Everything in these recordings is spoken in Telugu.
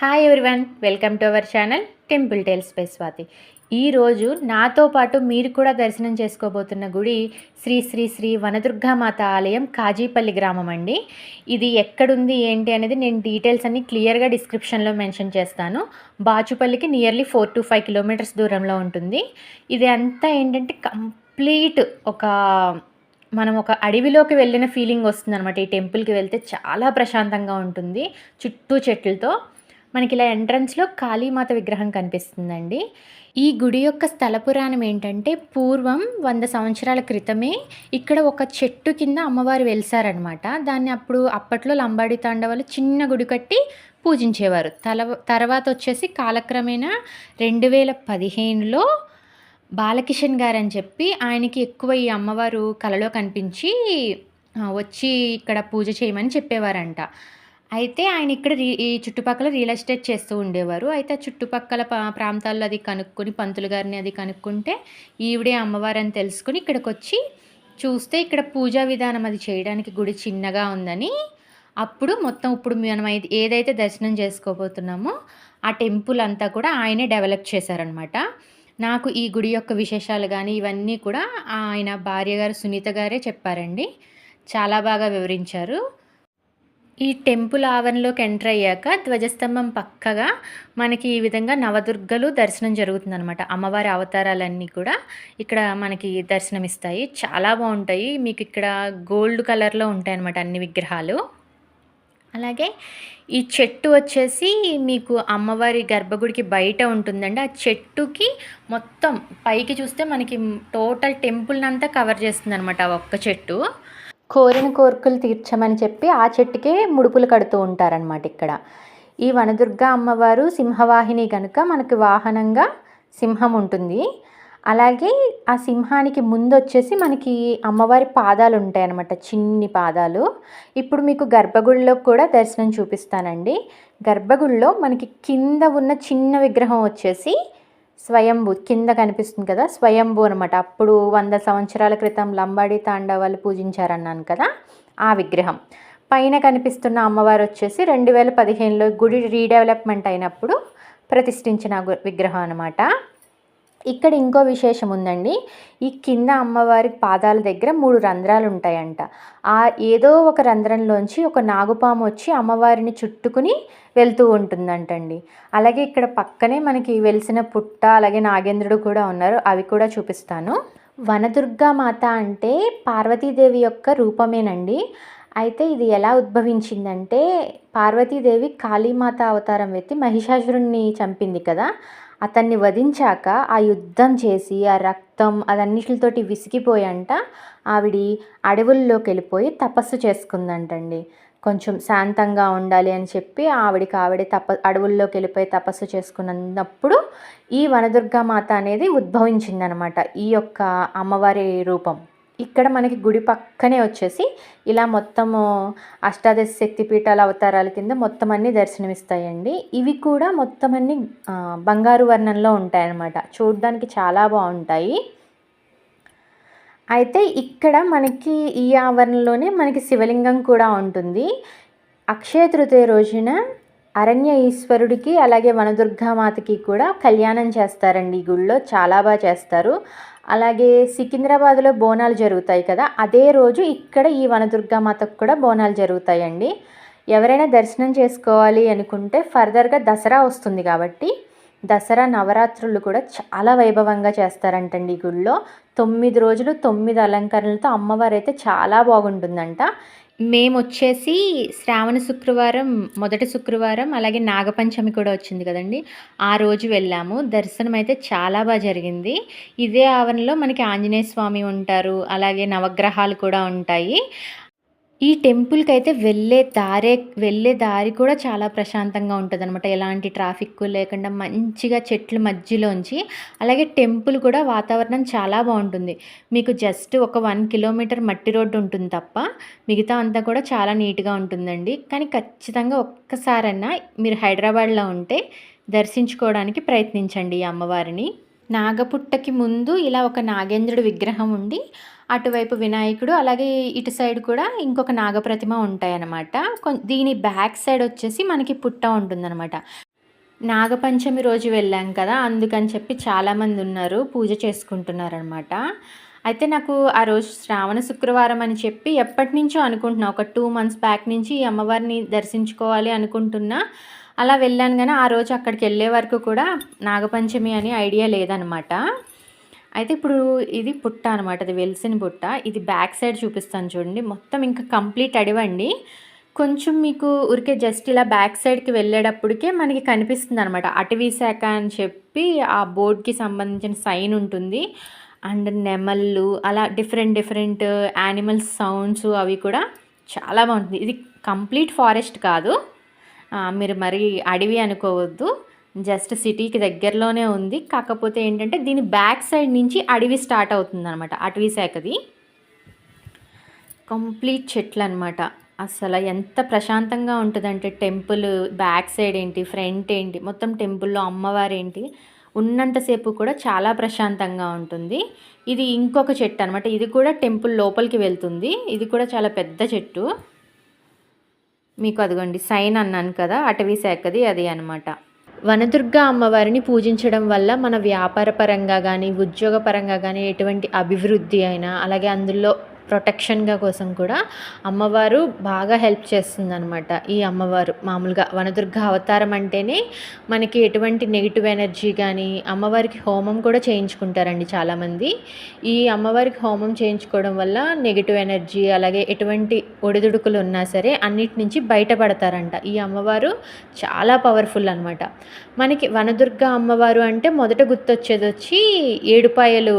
Hi everyone welcome to our channel temple tales by Swathi ఈరోజు నాతో పాటు మీరు కూడా దర్శనం చేసుకోబోతున్న గుడి శ్రీ శ్రీ శ్రీ వనదుర్గామాత ఆలయం కాజీపల్లి గ్రామం అండి. ఇది ఎక్కడుంది ఏంటి అనేది నేను డీటెయిల్స్ అన్ని క్లియర్గా డిస్క్రిప్షన్లో మెన్షన్ చేస్తాను. బాచుపల్లికి nearly four to five kilometres దూరంలో ఉంటుంది. ఇది అంతా ఏంటంటే కంప్లీట్ ఒక మనం ఒక అడవిలోకి వెళ్ళిన ఫీలింగ్ వస్తుంది అనమాట ఈ టెంపుల్కి వెళ్తే చాలా ప్రశాంతంగా ఉంటుంది చుట్టూ చెట్లతో. మనకి ఇలా ఎంట్రన్స్లో కాళీమాత విగ్రహం కనిపిస్తుందండి. ఈ గుడి యొక్క స్థల పురాణం ఏంటంటే పూర్వం వంద సంవత్సరాల క్రితమే ఇక్కడ ఒక చెట్టు కింద అమ్మవారు వెలిసారనమాట దాన్ని అప్పుడు అప్పట్లో లంబాడి తాండవాలు చిన్న గుడి కట్టి పూజించేవారు. తల తర్వాత వచ్చేసి కాలక్రమేణా రెండు వేల పదిహేనులో బాలకిషన్ గారు అని చెప్పి ఆయనకి ఎక్కువ ఈ అమ్మవారు కలలో కనిపించి వచ్చి ఇక్కడ పూజ చేయమని చెప్పేవారంట. అయితే ఆయన ఇక్కడ ఈ చుట్టుపక్కల రియల్ ఎస్టేట్ చేస్తూ ఉండేవారు. అయితే ఆ చుట్టుపక్కల పా- ప్రాంతాల్లో అది కనుక్కొని పంతులు గారిని అది కనుక్కుంటే ఈవిడే అమ్మవారు అని తెలుసుకుని ఇక్కడికి వచ్చి చూస్తే ఇక్కడ పూజా విధానం అది చేయడానికి గుడి చిన్నగా ఉందని అప్పుడు మొత్తం ఇప్పుడు మనం ఏదైతే దర్శనం చేసుకోబోతున్నామో ఆ టెంపుల్ అంతా కూడా ఆయనే డెవలప్ చేశారనమాట. నాకు ఈ గుడి యొక్క విశేషాలు కానీ ఇవన్నీ కూడా ఆయన భార్య గారు సునీత గారే చెప్పారండి. చాలా బాగా వివరించారు. ఈ టెంపుల్ ఆవరణలోకి ఎంటర్ అయ్యాక ధ్వజస్తంభం పక్కగా మనకి ఈ విధంగా నవదుర్గలు దర్శనం జరుగుతుందన్నమాట. అమ్మవారి అవతారాలన్నీ కూడా ఇక్కడ మనకి దర్శనమిస్తాయి. చాలా బాగుంటాయి. మీకు ఇక్కడ గోల్డ్ కలర్లో ఉంటాయి అన్నమాట అన్ని విగ్రహాలు. అలాగే ఈ చెట్టు వచ్చేసి మీకు అమ్మవారి గర్భగుడికి బయట ఉంటుందండి. ఆ చెట్టుకి మొత్తం పైకి చూస్తే మనకి టోటల్ టెంపుల్ని అంతా కవర్ చేస్తుంది అనమాట ఆ ఒక్క చెట్టు. కోరిన కోరికలు తీర్చమని చెప్పి ఆ చెట్టుకే ముడుపులు కడుతూ ఉంటారనమాట ఇక్కడ. ఈ వనదుర్గ అమ్మవారు సింహవాహిని కనుక మనకి వాహనంగా సింహం ఉంటుంది. అలాగే ఆ సింహానికి ముందు వచ్చేసి మనకి అమ్మవారి పాదాలు ఉంటాయి అన్నమాట చిన్ని పాదాలు. ఇప్పుడు మీకు గర్భగుడిలో కూడా దర్శనం చూపిస్తానండి. గర్భగుడిలో మనకి కింద ఉన్న చిన్న విగ్రహం వచ్చేసి స్వయంభూ కింద కనిపిస్తుంది కదా స్వయంభూ అనమాట అప్పుడు వంద సంవత్సరాల క్రితం లంబాడి తాండవాలు పూజించారన్నాను కదా ఆ విగ్రహం. పైన కనిపిస్తున్న అమ్మవారు వచ్చేసి రెండు వేల పదిహేనులో గుడి రీడెవలప్మెంట్ అయినప్పుడు ప్రతిష్ఠించిన గు- విగ్రహం అనమాట ఇక్కడ ఇంకో విశేషం ఉందండి. ఈ కింద అమ్మవారి పాదాల దగ్గర మూడు రంధ్రాలు ఉంటాయంట. ఆ ఏదో ఒక రంధ్రంలోంచి ఒక నాగుపాము వచ్చి అమ్మవారిని చుట్టుకుని వెళ్తూ ఉంటుందంటండి. అలాగే ఇక్కడ పక్కనే మనకి వెలిసిన పుట్ట అలాగే నాగేంద్రుడు కూడా ఉన్నారు. అవి కూడా చూపిస్తాను. వనదుర్గా మాత అంటే పార్వతీదేవి యొక్క రూపమేనండి. అయితే ఇది ఎలా ఉద్భవించిందంటే పార్వతీదేవి కాళీమాత అవతారం ఎత్తి మహిషాసురుణ్ణి చంపింది కదా. అతన్ని వధించాక ఆ యుద్ధం చేసి ఆ రక్తం అదన్నిటితోటి విసిగిపోయంట. ఆవిడి అడవుల్లోకి వెళ్ళిపోయి తపస్సు చేసుకుందంటండి. కొంచెం శాంతంగా ఉండాలి అని చెప్పి ఆవిడికి ఆవిడే తప అడవుల్లోకి వెళ్ళిపోయి తపస్సు చేసుకున్నప్పుడు ఈ వనదుర్గామాత అనేది ఉద్భవించిందనమాట. ఈ యొక్క అమ్మవారి రూపం. ఇక్కడ మనకి గుడి పక్కనే వచ్చేసి ఇలా మొత్తము అష్టాదశ శక్తి పీఠాల అవతారాల కింద మొత్తం అన్ని దర్శనమిస్తాయండి. ఇవి కూడా మొత్తం అన్ని బంగారు వర్ణంలో ఉంటాయన్నమాట. చూడడానికి చాలా బాగుంటాయి. అయితే ఇక్కడ మనకి ఈ ఆవరణలోనే మనకి శివలింగం కూడా ఉంటుంది. అక్షయ తృతీయ రోజున అరణ్య ఈశ్వరుడికి అలాగే వనదుర్గామాతకి కూడా కళ్యాణం చేస్తారండి ఈ గుళ్ళో. చాలా బాగా చేస్తారు. అలాగే సికింద్రాబాద్లో బోనాలు జరుగుతాయి కదా అదే రోజు ఇక్కడ ఈ వనదుర్గామాతకు కూడా బోనాలు జరుగుతాయండి. ఎవరైనా దర్శనం చేసుకోవాలి అనుకుంటే ఫర్దర్గా దసరా వస్తుంది కాబట్టి దసరా నవరాత్రులు కూడా చాలా వైభవంగా చేస్తారంటండి ఈ గుళ్ళో. తొమ్మిది రోజులు తొమ్మిది అలంకరణలతో అమ్మవారు అయితే చాలా బాగుంటుందంట. మేము వచ్చేసి శ్రావణ శుక్రవారం మొదటి శుక్రవారం అలాగే నాగపంచమి కూడా వచ్చింది కదండి. ఆ రోజు వెళ్ళాము. దర్శనం అయితే చాలా బాగా జరిగింది. ఇదే ఆవరణలో మనకి ఆంజనేయ స్వామి ఉంటారు. అలాగే నవగ్రహాలు కూడా ఉంటాయి. ఈ టెంపుల్కి అయితే వెళ్ళే దారే వెళ్ళే దారి కూడా చాలా ప్రశాంతంగా ఉంటుంది అనమాట ఎలాంటి ట్రాఫిక్ లేకుండా మంచిగా చెట్ల మధ్యలోంచి అలాగే టెంపుల్ కూడా వాతావరణం చాలా బాగుంటుంది. మీకు జస్ట్ ఒక వన్ కిలోమీటర్ మట్టి రోడ్డు ఉంటుంది తప్ప మిగతా అంతా కూడా చాలా నీట్గా ఉంటుందండి. కానీ ఖచ్చితంగా ఒక్కసారన్నా మీరు హైదరాబాద్లో ఉంటే దర్శించుకోవడానికి ప్రయత్నించండి ఈ అమ్మవారిని. నాగపుట్టకి ముందు ఇలా ఒక నాగేంద్రుడి విగ్రహం ఉండి అటువైపు వినాయకుడు అలాగే ఇటు సైడ్ కూడా ఇంకొక నాగప్రతిమ ఉంటాయన్నమాట. దీని బ్యాక్ సైడ్ వచ్చేసి మనకి పుట్ట ఉంటుందన్నమాట. నాగపంచమి రోజు వెళ్ళాం కదా అందుకని చెప్పి చాలామంది ఉన్నారు పూజ చేసుకుంటున్నారనమాట అయితే నాకు ఆ రోజు శ్రావణ శుక్రవారం అని చెప్పి ఎప్పటి నుంచో అనుకుంటున్నా ఒక టూ మంత్స్ బ్యాక్ నుంచి ఈ అమ్మవారిని దర్శించుకోవాలి అనుకుంటున్నా. అలా వెళ్ళాను కానీ ఆ రోజు అక్కడికి వెళ్ళే వరకు కూడా నాగపంచమి అని ఐడియా లేదనమాట అయితే ఇప్పుడు ఇది పుట్ట అనమాట అది వెలిసిన పుట్ట. ఇది బ్యాక్ సైడ్ చూపిస్తాను చూడండి. మొత్తం ఇంకా కంప్లీట్ అడివండి. కొంచెం మీకు ఊరికే జస్ట్ ఇలా బ్యాక్ సైడ్కి వెళ్ళేటప్పటికే మనకి కనిపిస్తుంది అనమాట అటవీ శాఖ అని చెప్పి ఆ బోర్డ్కి సంబంధించిన సైన్ ఉంటుంది. అండ్ నెమళ్ళు అలా డిఫరెంట్ డిఫరెంట్ యానిమల్స్ సౌండ్స్ అవి కూడా చాలా బాగుంటుంది. ఇది కంప్లీట్ ఫారెస్ట్ కాదు. మీరు మరి అడవి అనుకోవద్దు. జస్ట్ సిటీకి దగ్గరలోనే ఉంది. కాకపోతే ఏంటంటే దీని బ్యాక్ సైడ్ నుంచి అడవి స్టార్ట్ అవుతుంది అనమాట అటవీ శాఖది. కంప్లీట్ చెట్లు అనమాట అసలు ఎంత ప్రశాంతంగా ఉంటుందంటే టెంపుల్ బ్యాక్ సైడ్ ఏంటి ఫ్రంట్ ఏంటి మొత్తం టెంపుల్లో అమ్మవారు ఏంటి ఉన్నంతసేపు కూడా చాలా ప్రశాంతంగా ఉంటుంది. ఇది ఇంకొక చెట్టు అనమాట ఇది కూడా టెంపుల్ లోపలికి వెళ్తుంది. ఇది కూడా చాలా పెద్ద చెట్టు. మీకు అదిగోండి సైన్ అన్నాను కదా అటవీ శాఖది అది అనమాట వనదుర్గ అమ్మవారిని పూజించడం వల్ల మన వ్యాపార పరంగా కానీ ఉద్యోగ పరంగా కానీ ఎటువంటి అభివృద్ధి అయినా అలాగే అందులో ప్రొటెక్షన్గా కోసం కూడా అమ్మవారు బాగా హెల్ప్ చేస్తుందనమాట ఈ అమ్మవారు మామూలుగా వనదుర్గ అవతారం అంటేనే మనకి ఎటువంటి నెగిటివ్ ఎనర్జీ కానీ అమ్మవారికి హోమం కూడా చేయించుకుంటారండి చాలామంది. ఈ అమ్మవారికి హోమం చేయించుకోవడం వల్ల నెగిటివ్ ఎనర్జీ అలాగే ఎటువంటి ఒడిదుడుకులు ఉన్నా సరే అన్నిటి నుంచి బయటపడతారంట. ఈ అమ్మవారు చాలా పవర్ఫుల్ అనమాట మనకి వనదుర్గ అమ్మవారు అంటే మొదట గుర్తొచ్చేది వచ్చి ఏడుపాయలు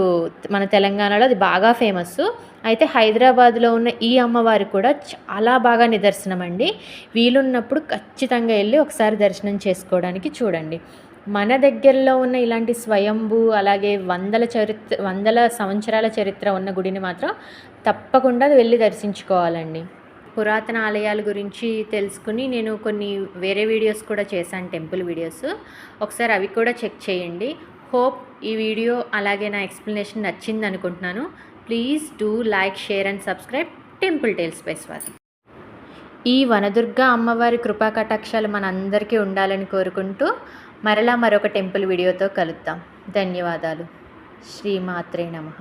మన తెలంగాణలో అది బాగా ఫేమస్ అయితే హైదరాబాద్లో ఉన్న ఈ అమ్మవారు కూడా చాలా బాగా నిదర్శనం అండి వీలున్నప్పుడు ఖచ్చితంగా వెళ్ళి ఒకసారి దర్శనం చేసుకోవడానికి చూడండి. మన దగ్గరలో ఉన్న ఇలాంటి స్వయంభూ అలాగే వందల చరిత్ర వందల సంవత్సరాల చరిత్ర ఉన్న గుడిని మాత్రం తప్పకుండా వెళ్ళి దర్శించుకోవాలండి. పురాతన ఆలయాల గురించి తెలుసుకుని నేను కొన్ని వేరే వీడియోస్ కూడా చేశాను టెంపుల్ వీడియోస్. ఒకసారి అవి కూడా చెక్ చేయండి. హోప్ ఈ వీడియో అలాగే నా ఎక్స్ప్లెనేషన్ నచ్చింది అనుకుంటున్నాను please do like share and subscribe temple tales by Swathi. ఈ వనదుర్గ అమ్మవారి కృపా కటాక్షాలు మనందరికీ ఉండాలని కోరుకుంటూ మరలా మరొక టెంపుల్ వీడియోతో కలుద్దాం. ధన్యవాదాలు. శ్రీమాత్రే నమ.